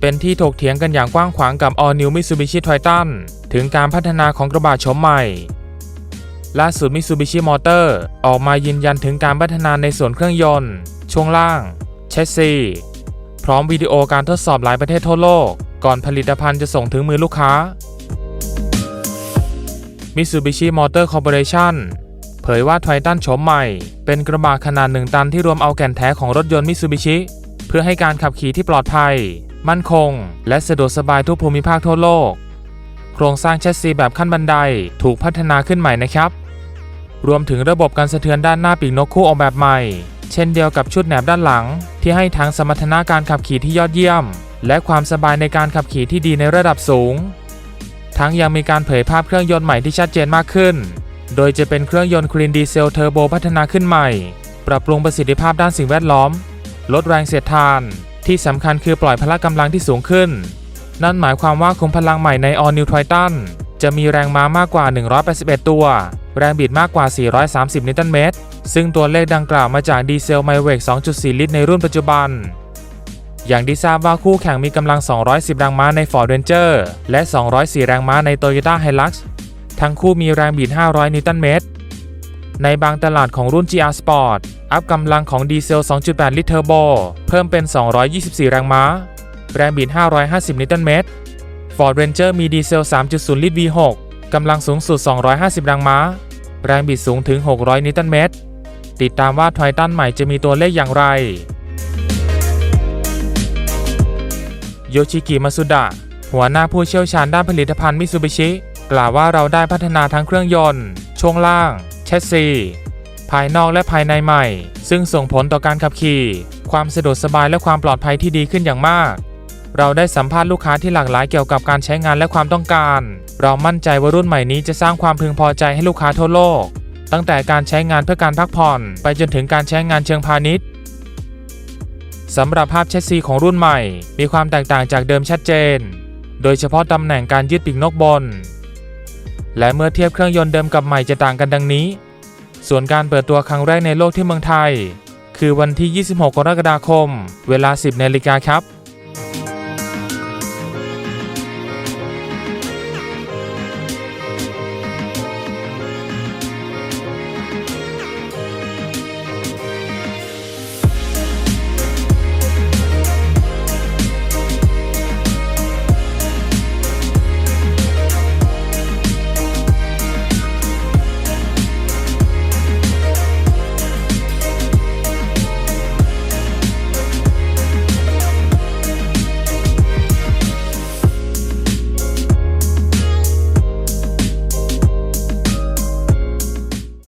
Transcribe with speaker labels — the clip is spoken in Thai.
Speaker 1: เป็นที่ถกเถียงกันอย่างกว้างขวางกับ All New Mitsubishi Triton ถึงการพัฒนาของกระบะโฉมใหม่ ล่าสุด Mitsubishi Motor ออกมายืนยันถึงการพัฒนาในส่วนเครื่องยนต์ ช่วงล่าง เชสซี พร้อมวิดีโอการทดสอบหลายประเทศทั่วโลก ก่อนผลิตภัณฑ์จะส่งถึงมือลูกค้า Mitsubishi Motor Corporation เผยว่า Triton โฉมใหม่ เป็นกระบะขนาด1ตันที่รวมเอาแก่นแท้ของรถยนต์ Mitsubishi เพื่อให้การขับขี่ที่ปลอดภัย มั่นคง และสะดวกสบายทุกภูมิภาคทั่วโลก โครงสร้างแชสซีแบบขั้นบันไดถูกพัฒนาขึ้นใหม่นะครับ รวมถึงระบบการสะเทือนด้านหน้าปีกนกคู่ออกแบบใหม่ เช่นเดียวกับชุดแหนบด้านหลัง ที่ให้ทั้งสมรรถนะการขับขี่ที่ยอดเยี่ยม และความสบายในการขับขี่ที่ดีในระดับสูง ทั้งยังมีการเผยภาพเครื่องยนต์ใหม่ที่ชัดเจนมากขึ้น โดยจะเป็นเครื่องยนต์คลีนดีเซลเทอร์โบพัฒนาขึ้นใหม่ ปรับปรุงประสิทธิภาพด้านสิ่งแวดล้อม ลดแรงเสียดทาน ที่สำคัญคือปล่อยพละกำลังที่สูงขึ้น นั่นหมายความว่าคุมพลังใหม่ใน All New Triton จะมีแรงม้ามากกว่า 181 ตัว แรงบิดมากกว่า 430 นิวตันเมตร ซึ่งตัวเลขดังกล่าวมาจากดีเซลไมเวก 2.4 ลิตรในรุ่นปัจจุบัน อย่างที่ทราบว่าคู่แข่งมีกำลัง 210 แรงม้าใน Ford Ranger และ 204 แรงม้าใน Toyota Hilux ทั้งคู่มีแรงบิด 500 นิวตันเมตร ในบางตลาดของรุ่น GR Sport อัพกำลังของดีเซล 2.8 ลิตรเทอร์โบ เพิ่มเป็น 224 แรงม้า แรงบิด 550 นิวตันเมตร Ford Ranger มีดีเซล 3.0 ลิตร V6 กำลังสูงสุด 250 แรงม้า แรงบิดสูงถึง 600 นิวตันเมตร ติดตามว่า Triton ใหม่จะมีตัวเลขอย่างไร โยชิกิ มาสุดะ หัวหน้าผู้เชี่ยวชาญด้านผลิตภัณฑ์มิซูบิชิ กล่าวว่าเราได้พัฒนาทั้งเครื่องยนต์ ช่วงล่าง ชสซี ภายนอกและภายในใหม่ ซึ่งส่งผลต่อการขับขี่ ความสะดวกสบายและความปลอดภัยที่ดีขึ้นอย่างมาก เราได้สัมภาษณ์ลูกค้าที่หลากหลายเกี่ยวกับการใช้งานและความต้องการ เรามั่นใจว่ารุ่นใหม่นี้จะสร้างความพึงพอใจให้ลูกค้าทั่วโลก ตั้งแต่การใช้งานเพื่อการพักผ่อน ไปจนถึงการใช้งานเชิงพาณิชย์สำหรับภาพแชสซีของรุ่นใหม่ มีความแตกต่างจากเดิมชัดเจน โดยเฉพาะตำแหน่งการยืดปีกนกบน และเมื่อเทียบเครื่องยนต์เดิมกับใหม่จะต่างกันดังนี้ ส่วนการเปิดตัวครั้งแรกในโลกที่เมืองไทย คือวันที่ 26 กรกฎาคม เวลา 10นาฬิกาครับ